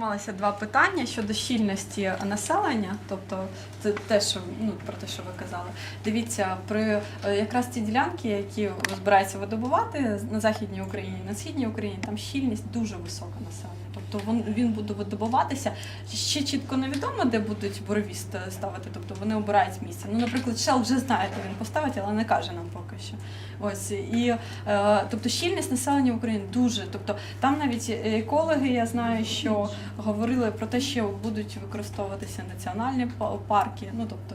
піднімалися два питання щодо щільності населення, тобто це те, що ну про те, що ви казали. Дивіться, при е, якраз ці ділянки, які збираються видобувати на західній Україні, на східній Україні, там щільність дуже висока населення. Тобто він, він буде видобуватися. Ще чітко невідомо, де будуть бурові ст- ставити. Тобто вони обирають місце. Ну, наприклад, Shell вже знає, де він поставить, але не каже нам поки що. Ось і е, тобто щільність населення України дуже. Тобто там навіть екологи, я знаю, що говорили про те, що будуть використовуватися національні па- парки. Ну тобто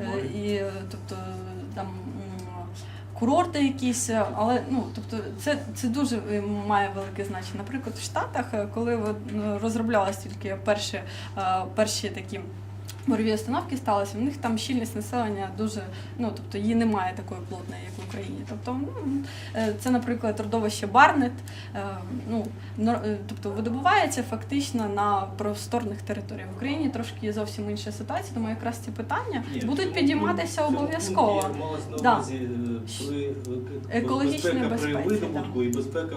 е, і тобто там. Курорти якісь, але ну тобто це, це дуже е, має велике значення. Наприклад, в Штатах, е, коли ви, розроблялись тільки перші, перші такі борові установки сталися, в них там щільність населення дуже, ну тобто її немає такої плотної, як в Україні. Тобто, ну, е, це, наприклад, родовище Барнет, е, ну е, тобто видобувається фактично на просторних територіях. В Україні трошки є зовсім інша ситуація, тому якраз ці питання Ні, будуть підійматися обов'язково. на Да. увазі, при, Екологічної при видобутку і безпека,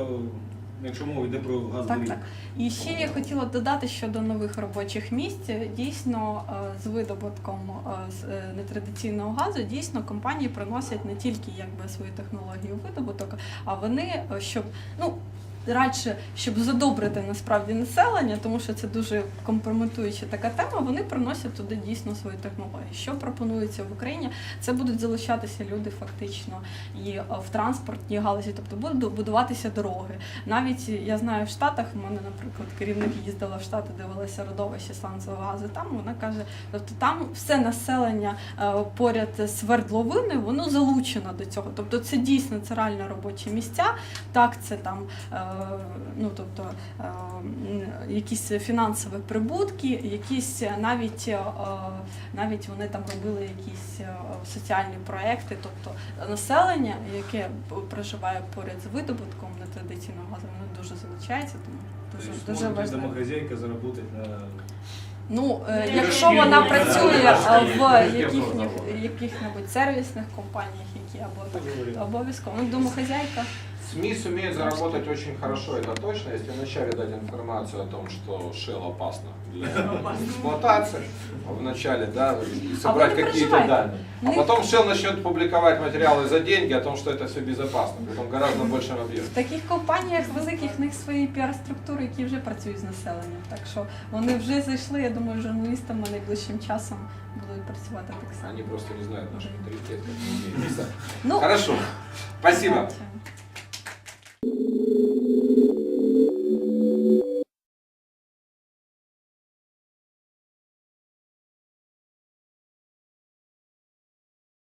якщо мова йде про газові. Так, так. І ще я хотіла додати щодо нових робочих місць. Дійсно, е, з видобутком е, з, е, нетрадиційного газу дійсно компанії приносять не тільки якби свої технології видобуток, а вони щоб ну. Радше, щоб задобрити насправді населення, тому що це дуже компрометуюча така тема. Вони приносять туди дійсно свої технології. Що пропонується в Україні? Це будуть залишатися люди фактично і е, в транспортній галузі, тобто будуть будуватися дороги. Навіть я знаю в Штатах, в мене, наприклад, керівник їздила в Штати, дивилася родовище сланцевого газу. Там вона каже, тобто там все населення е, поряд свердловини, воно залучено до цього. Тобто це дійсно це реально робочі місця. Так, це там е, ну тобто е, якісь фінансові прибутки, якісь навіть е, навіть вони там робили якісь е, соціальні проекти, тобто населення, яке проживає поряд з видобутком нетрадиційного газу, воно дуже залучається, тому дуже Тобто дуже важливо. домохозяйка заработать на Ну, Ну, якщо вона працює в яких, яких-небудь сервісних компаніях, які або так обов'язково. Ну, домохозяйка. СМИ сумеют заработать очень хорошо, это точно, если вначале дать информацию о том, что Shell опасно для эксплуатации, вначале, да, и собрать вы не какие-то переживайте. данные. А Ну, потом Shell начнет публиковать материалы за деньги о том, что это все безопасно, притом гораздо большем объеме. В таких компаніях великих в них свої піар-структури, які вже працюють з населенням. Так що вони вже зайшли, я думаю, журналістами найближчим часом будуть працювати так само. Они просто не знают наш менталитет, как мы умеем писать. Ну, Хорошо, спасибо. дякую.